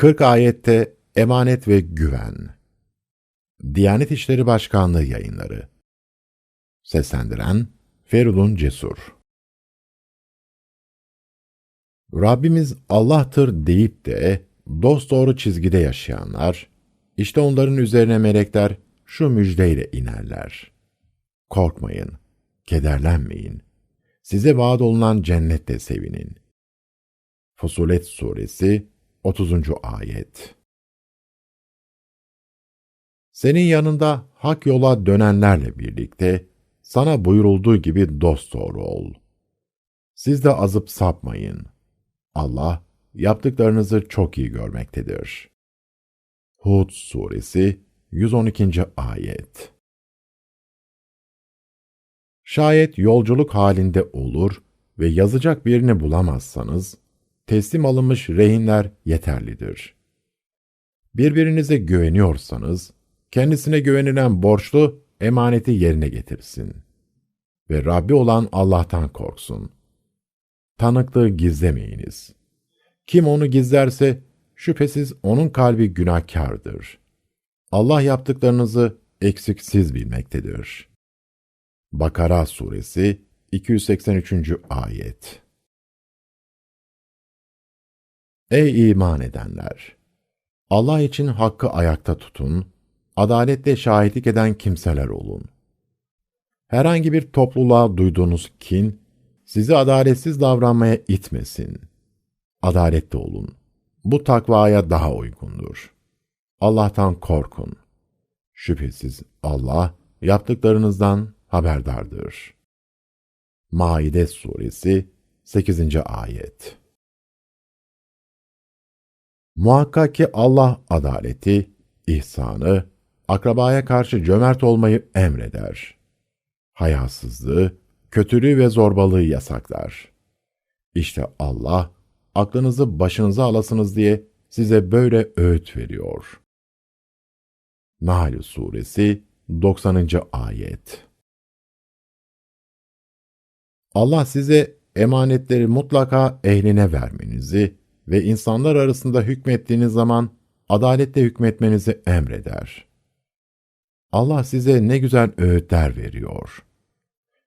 40 ayette emanet ve güven. Diyanet İşleri Başkanlığı yayınları. Seslendiren Feridun Cesur. Rabbimiz Allah'tır deyip de dosdoğru çizgide yaşayanlar, işte onların üzerine melekler şu müjdeyle inerler. Korkmayın, kederlenmeyin. Size vaat olunan cennette sevinin. Fusulet Suresi 30. Ayet Senin yanında hak yola dönenlerle birlikte sana buyurulduğu gibi dosdoğru ol. Siz de azıp sapmayın. Allah yaptıklarınızı çok iyi görmektedir. Hud Suresi 112. Ayet Şayet yolculuk halinde olur ve yazacak birini bulamazsanız, teslim alınmış rehinler yeterlidir. Birbirinize güveniyorsanız, kendisine güvenilen borçlu emaneti yerine getirsin. Ve Rabbi olan Allah'tan korksun. Tanıklığı gizlemeyiniz. Kim onu gizlerse, şüphesiz onun kalbi günahkardır. Allah yaptıklarınızı eksiksiz bilmektedir. Bakara Suresi 283. Ayet Ey iman edenler! Allah için hakkı ayakta tutun, adaletle şahitlik eden kimseler olun. Herhangi bir topluluğa duyduğunuz kin, sizi adaletsiz davranmaya itmesin. Adaletli olun. Bu takvaya daha uygundur. Allah'tan korkun. Şüphesiz Allah yaptıklarınızdan haberdardır. Maide Suresi 8. Ayet Muhakkak ki Allah adaleti, ihsanı, akrabaya karşı cömert olmayı emreder. Hayasızlığı, kötülüğü ve zorbalığı yasaklar. İşte Allah, aklınızı başınıza alasınız diye size böyle öğüt veriyor. Nahl Suresi 90. Ayet Allah size emanetleri mutlaka ehline vermenizi ve insanlar arasında hükmettiğiniz zaman adaletle hükmetmenizi emreder. Allah size ne güzel öğütler veriyor.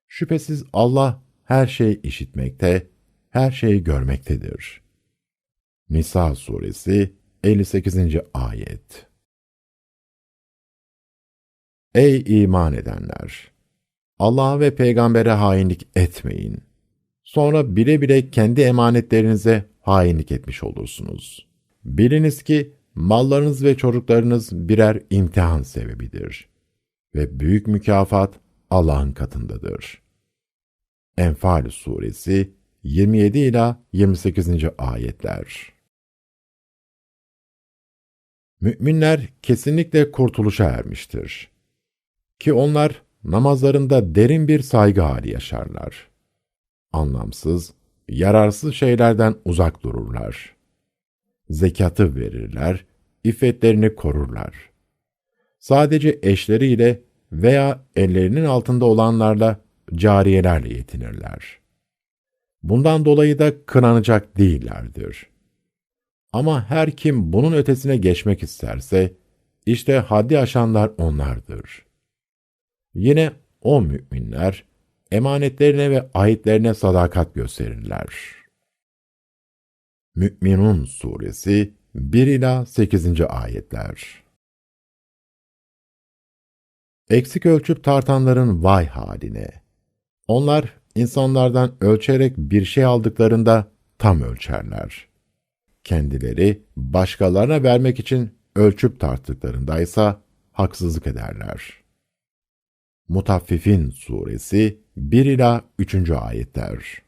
Şüphesiz Allah her şeyi işitmekte, her şeyi görmektedir. Nisa suresi 58. ayet Ey iman edenler! Allah'a ve peygambere hainlik etmeyin. Sonra bile bile kendi emanetlerinize hainlik etmiş olursunuz. Biliniz ki mallarınız ve çocuklarınız birer imtihan sebebidir. Ve büyük mükafat Allah'ın katındadır. Enfal Suresi 27 ila 28. ayetler. Müminler kesinlikle kurtuluşa ermiştir. Ki onlar namazlarında derin bir saygı hali yaşarlar. Anlamsız, yararsız şeylerden uzak dururlar. Zekatı verirler, iffetlerini korurlar. Sadece eşleriyle veya ellerinin altında olanlarla cariyelerle yetinirler. Bundan dolayı da kınanacak değillerdir. Ama her kim bunun ötesine geçmek isterse, işte haddi aşanlar onlardır. Yine o müminler, emanetlerine ve ayetlerine sadakat gösterirler. Mü'minun Suresi 1 ila 8. ayetler. Eksik ölçüp tartanların vay haline. Onlar insanlardan ölçerek bir şey aldıklarında tam ölçerler. Kendileri başkalarına vermek için ölçüp tarttıklarındaysa haksızlık ederler. Mutaffifin Suresi 1 ila 3. ayetler.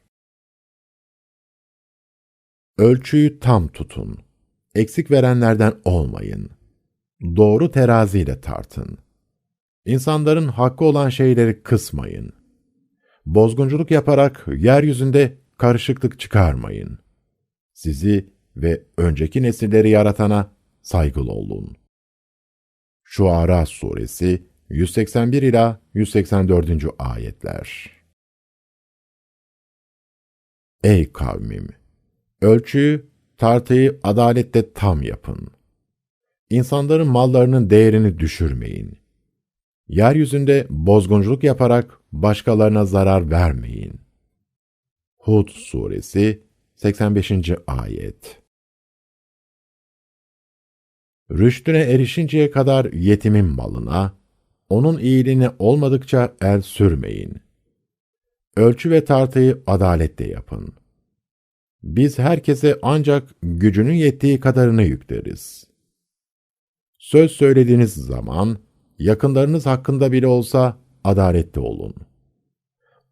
Ölçüyü tam tutun. Eksik verenlerden olmayın. Doğru teraziyle tartın. İnsanların hakkı olan şeyleri kısmayın. Bozgunculuk yaparak yeryüzünde karışıklık çıkarmayın. Sizi ve önceki nesilleri yaratana saygılı olun. Şuara Suresi 181 ila 184. ayetler. Ey kavmim! Ölçüyü tartıyı adalette tam yapın. İnsanların mallarının değerini düşürmeyin. Yeryüzünde bozgunculuk yaparak başkalarına zarar vermeyin. Hud Suresi 85. Ayet Rüştüne erişinceye kadar yetimin malına, onun iyiliğine olmadıkça el sürmeyin. Ölçü ve tartıyı adaletle yapın. Biz herkese ancak gücünün yettiği kadarını yükleriz. Söz söylediğiniz zaman, yakınlarınız hakkında bile olsa adaletli olun.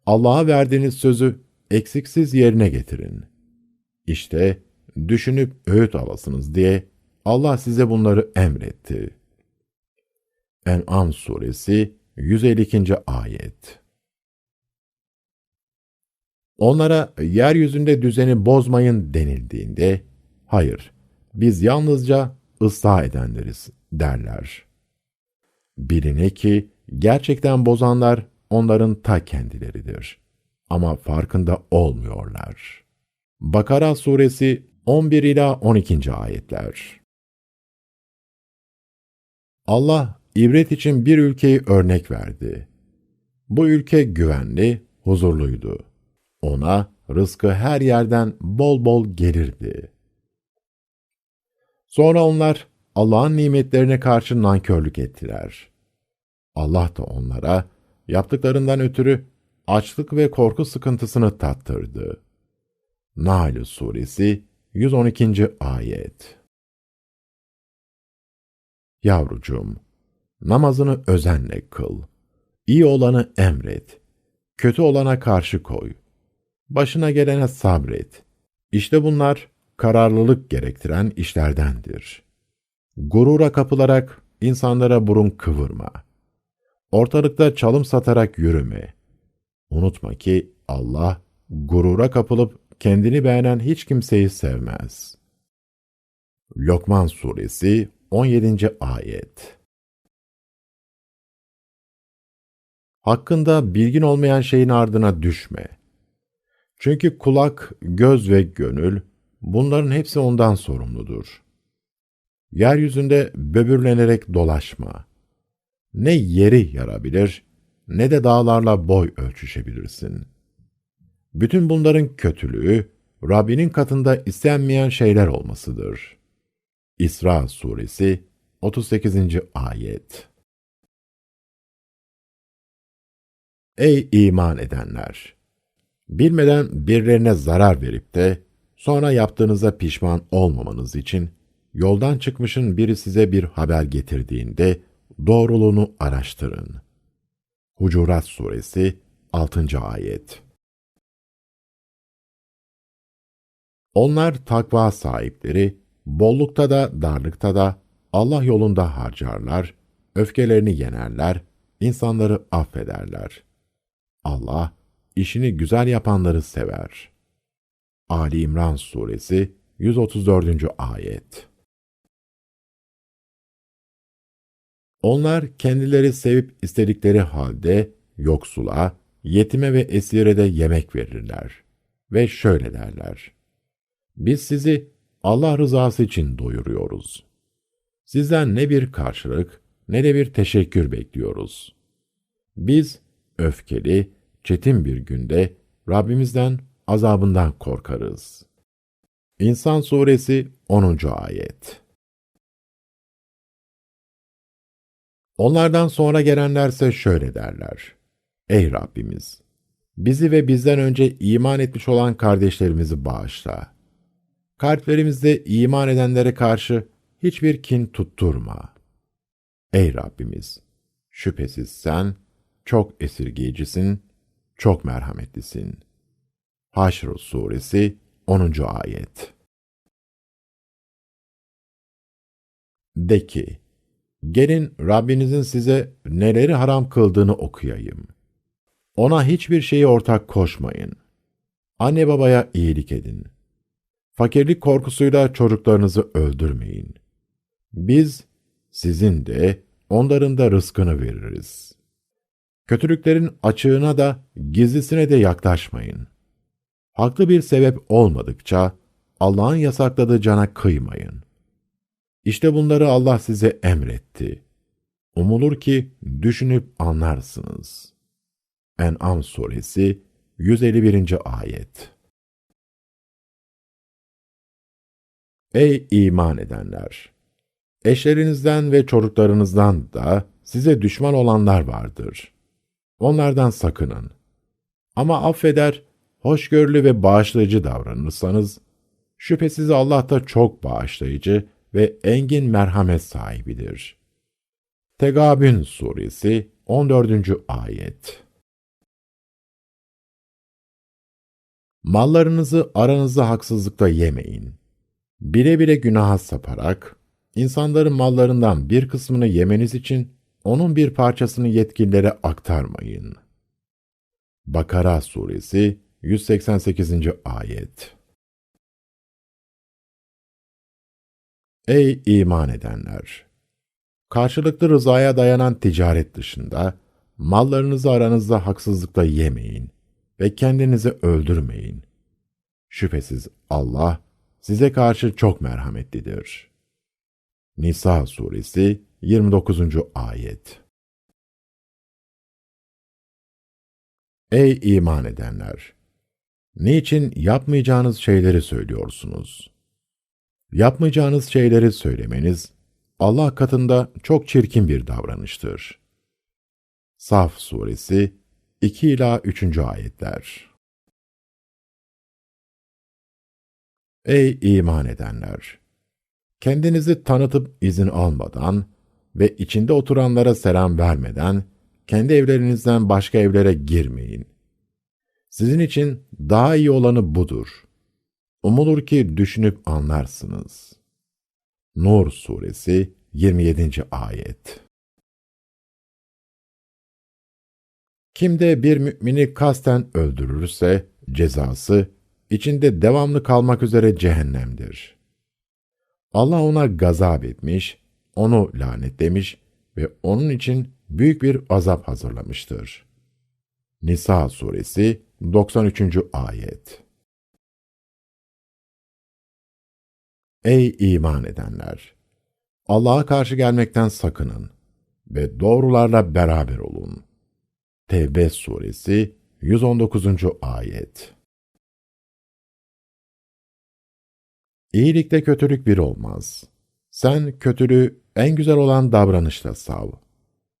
Allah'a verdiğiniz sözü eksiksiz yerine getirin. İşte düşünüp öğüt alasınız diye Allah size bunları emretti. En'am suresi 152. ayet Onlara yeryüzünde düzeni bozmayın denildiğinde, hayır, biz yalnızca ıslah edenleriz derler. Biline ki gerçekten bozanlar onların ta kendileridir. Ama farkında olmuyorlar. Bakara suresi 11 ila 12. ayetler. Allah ibret için bir ülkeyi örnek verdi. Bu ülke güvenli, huzurluydu. Ona rızkı her yerden bol bol gelirdi. Sonra onlar Allah'ın nimetlerine karşı nankörlük ettiler. Allah da onlara yaptıklarından ötürü açlık ve korku sıkıntısını tattırdı. Nahl Suresi 112. Ayet Yavrucuğum, namazını özenle kıl. İyi olanı emret. Kötü olana karşı koy. Başına gelene sabret. İşte bunlar kararlılık gerektiren işlerdendir. Gurura kapılarak insanlara burun kıvırma. Ortalıkta çalım satarak yürüme. Unutma ki Allah gurura kapılıp kendini beğenen hiç kimseyi sevmez. Lokman Suresi 17. Ayet Hakkında bilgin olmayan şeyin ardına düşme. Çünkü kulak, göz ve gönül, bunların hepsi ondan sorumludur. Yeryüzünde böbürlenerek dolaşma. Ne yeri yarabilir, ne de dağlarla boy ölçüşebilirsin. Bütün bunların kötülüğü, Rabbinin katında istenmeyen şeyler olmasıdır. İsra Suresi 38. Ayet Ey iman edenler! Bilmeden birilerine zarar verip de sonra yaptığınıza pişman olmamanız için yoldan çıkmışın biri size bir haber getirdiğinde doğruluğunu araştırın. Hucurat Suresi 6. Ayet Onlar takva sahipleri, bollukta da darlıkta da Allah yolunda harcarlar, öfkelerini yenerler, insanları affederler. Allah, işini güzel yapanları sever. Ali İmran Suresi 134. Ayet Onlar kendileri sevip istedikleri halde yoksula, yetime ve esire de yemek verirler. Ve şöyle derler. Biz sizi Allah rızası için doyuruyoruz. Sizden ne bir karşılık ne de bir teşekkür bekliyoruz. Biz öfkeli, çetin bir günde Rabbimizden azabından korkarız. İnsan Suresi 10. Ayet Onlardan sonra gelenlerse şöyle derler. Ey Rabbimiz! Bizi ve bizden önce iman etmiş olan kardeşlerimizi bağışla. Kalplerimizde iman edenlere karşı hiçbir kin tutturma. Ey Rabbimiz! Şüphesiz sen çok esirgeyicisin, çok merhametlisin. Haşr Suresi 10. Ayet De ki, gelin Rabbinizin size neleri haram kıldığını okuyayım. Ona hiçbir şeyi ortak koşmayın. Anne babaya iyilik edin. Fakirlik korkusuyla çocuklarınızı öldürmeyin. Biz sizin de onların da rızkını veririz. Kötülüklerin açığına da gizlisine de yaklaşmayın. Haklı bir sebep olmadıkça Allah'ın yasakladığı cana kıymayın. İşte bunları Allah size emretti. Umulur ki düşünüp anlarsınız. En'am suresi 151. ayet Ey iman edenler! Eşlerinizden ve çocuklarınızdan da size düşman olanlar vardır. Onlardan sakının. Ama affeder, hoşgörülü ve bağışlayıcı davranırsanız, şüphesiz Allah da çok bağışlayıcı ve engin merhamet sahibidir. Tegabün Suresi 14. Ayet Mallarınızı aranızda haksızlıkla yemeyin. Bile bile günaha saparak, insanların mallarından bir kısmını yemeniz için onun bir parçasını yetkililere aktarmayın. Bakara Suresi 188. Ayet Ey iman edenler! Karşılıklı rızaya dayanan ticaret dışında, mallarınızı aranızda haksızlıkla yemeyin ve kendinizi öldürmeyin. Şüphesiz Allah, size karşı çok merhametlidir. Nisa suresi 29. ayet Ey iman edenler! Niçin yapmayacağınız şeyleri söylüyorsunuz? Yapmayacağınız şeyleri söylemeniz, Allah katında çok çirkin bir davranıştır. Saf suresi 2 ila 3. ayetler. Ey iman edenler! Kendinizi tanıtıp izin almadan ve içinde oturanlara selam vermeden kendi evlerinizden başka evlere girmeyin. Sizin için daha iyi olanı budur. Umulur ki düşünüp anlarsınız. Nur Suresi 27. Ayet Kim de bir mümini kasten öldürürse cezası içinde devamlı kalmak üzere cehennemdir. Allah ona gazap etmiş, onu lanetlemiş ve onun için büyük bir azap hazırlamıştır. Nisa suresi 93. ayet Ey iman edenler! Allah'a karşı gelmekten sakının ve doğrularla beraber olun. Tevbe suresi 119. ayet İyilikte kötülük bir olmaz. Sen kötülüğü en güzel olan davranışla sav.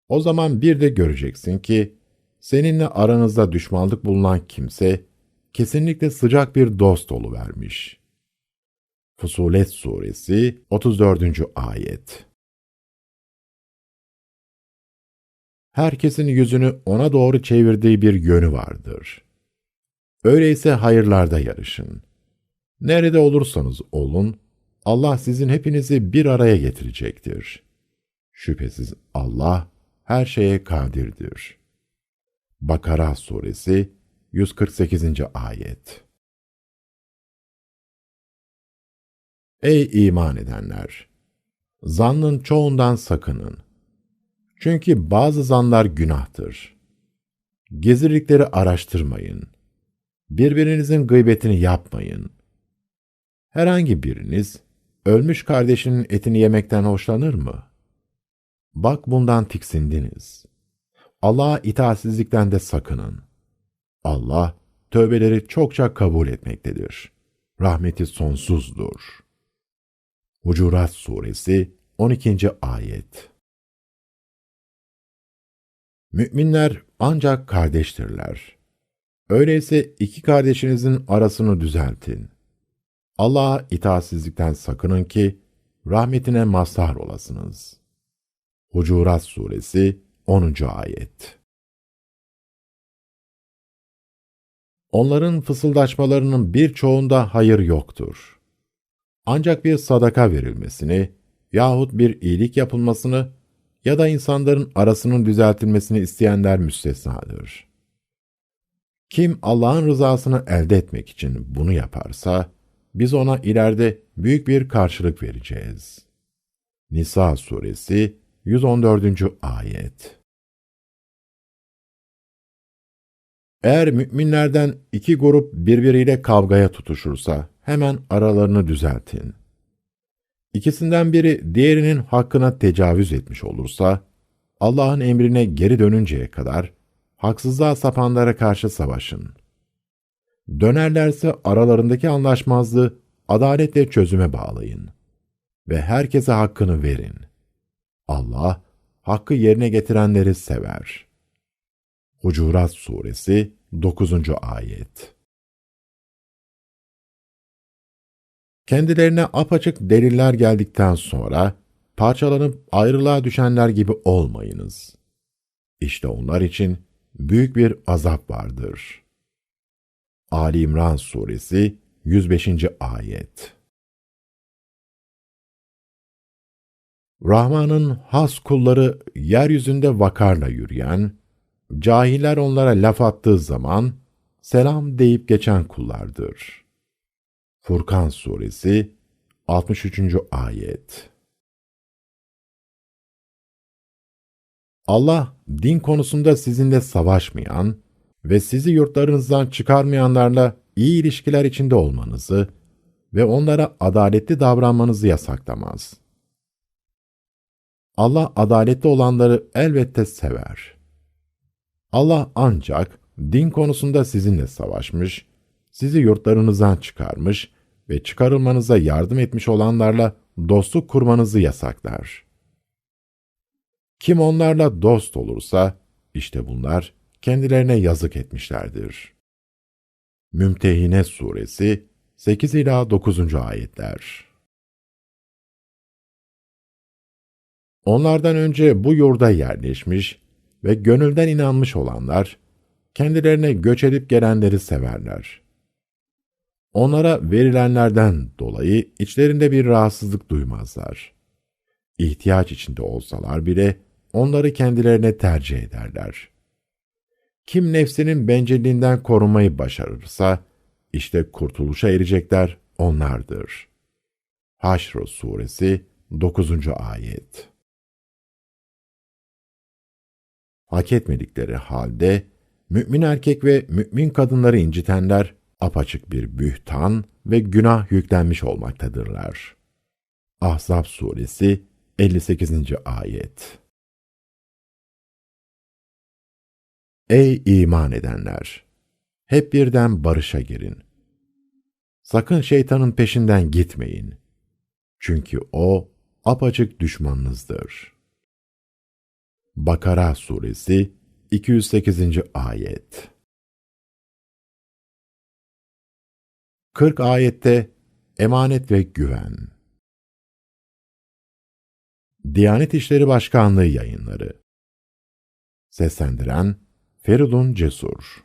O zaman bir de göreceksin ki, seninle aranızda düşmanlık bulunan kimse, kesinlikle sıcak bir dost vermiş. Fusulet Suresi 34. Ayet Herkesin yüzünü ona doğru çevirdiği bir yönü vardır. Öyleyse hayırlarda yarışın. Nerede olursanız olun, Allah sizin hepinizi bir araya getirecektir. Şüphesiz Allah her şeye kadirdir. Bakara Suresi 148. Ayet Ey iman edenler! Zannın çoğundan sakının. Çünkü bazı zanlar günahtır. Gizlilikleri araştırmayın. Birbirinizin gıybetini yapmayın. Herhangi biriniz, ölmüş kardeşinin etini yemekten hoşlanır mı? Bak bundan tiksindiniz. Allah'a itaatsizlikten de sakının. Allah, tövbeleri çokça kabul etmektedir. Rahmeti sonsuzdur. Hucurat Suresi 12. Ayet Müminler ancak kardeştirler. Öyleyse iki kardeşinizin arasını düzeltin. Allah'a itaatsizlikten sakının ki rahmetine mazhar olasınız. Hucurat Suresi 10. Ayet Onların fısıldaşmalarının birçoğunda hayır yoktur. Ancak bir sadaka verilmesini yahut bir iyilik yapılmasını ya da insanların arasının düzeltilmesini isteyenler müstesnadır. Kim Allah'ın rızasını elde etmek için bunu yaparsa, biz ona ileride büyük bir karşılık vereceğiz. Nisa suresi 114. ayet Eğer müminlerden iki grup birbiriyle kavgaya tutuşursa, hemen aralarını düzeltin. İkisinden biri diğerinin hakkına tecavüz etmiş olursa, Allah'ın emrine geri dönünceye kadar haksızlığa sapanlara karşı savaşın. Dönerlerse aralarındaki anlaşmazlığı adaletle çözüme bağlayın ve herkese hakkını verin. Allah, hakkı yerine getirenleri sever. Hucurat Suresi 9. Ayet Kendilerine apaçık deliller geldikten sonra, parçalanıp ayrılığa düşenler gibi olmayınız. İşte onlar için büyük bir azap vardır. Ali İmran Suresi 105. Ayet Rahman'ın has kulları yeryüzünde vakarla yürüyen, cahiller onlara laf attığı zaman selam deyip geçen kullardır. Furkan Suresi 63. Ayet Allah, din konusunda sizinle savaşmayan ve sizi yurtlarınızdan çıkarmayanlarla iyi ilişkiler içinde olmanızı ve onlara adaletli davranmanızı yasaklamaz. Allah adaletli olanları elbette sever. Allah ancak din konusunda sizinle savaşmış, sizi yurtlarınızdan çıkarmış ve çıkarılmanıza yardım etmiş olanlarla dostluk kurmanızı yasaklar. Kim onlarla dost olursa, işte bunlar kendilerine yazık etmişlerdir. Mümtehine Suresi 8 ila 9. ayetler. Onlardan önce bu yurda yerleşmiş ve gönülden inanmış olanlar, kendilerine göç edip gelenleri severler. Onlara verilenlerden dolayı içlerinde bir rahatsızlık duymazlar. İhtiyaç içinde olsalar bile onları kendilerine tercih ederler. Kim nefsinin bencilliğinden korumayı başarırsa, işte kurtuluşa erecekler onlardır. Haşr Suresi 9. Ayet Hak etmedikleri halde, mümin erkek ve mümin kadınları incitenler, apaçık bir bühtan ve günah yüklenmiş olmaktadırlar. Ahzab Suresi 58. Ayet Ey iman edenler! Hep birden barışa girin. Sakın şeytanın peşinden gitmeyin. Çünkü o apaçık düşmanınızdır. Bakara Suresi 208. Ayet 40 ayette emanet ve güven. Diyanet İşleri Başkanlığı yayınları. Seslendiren Feridun Cesur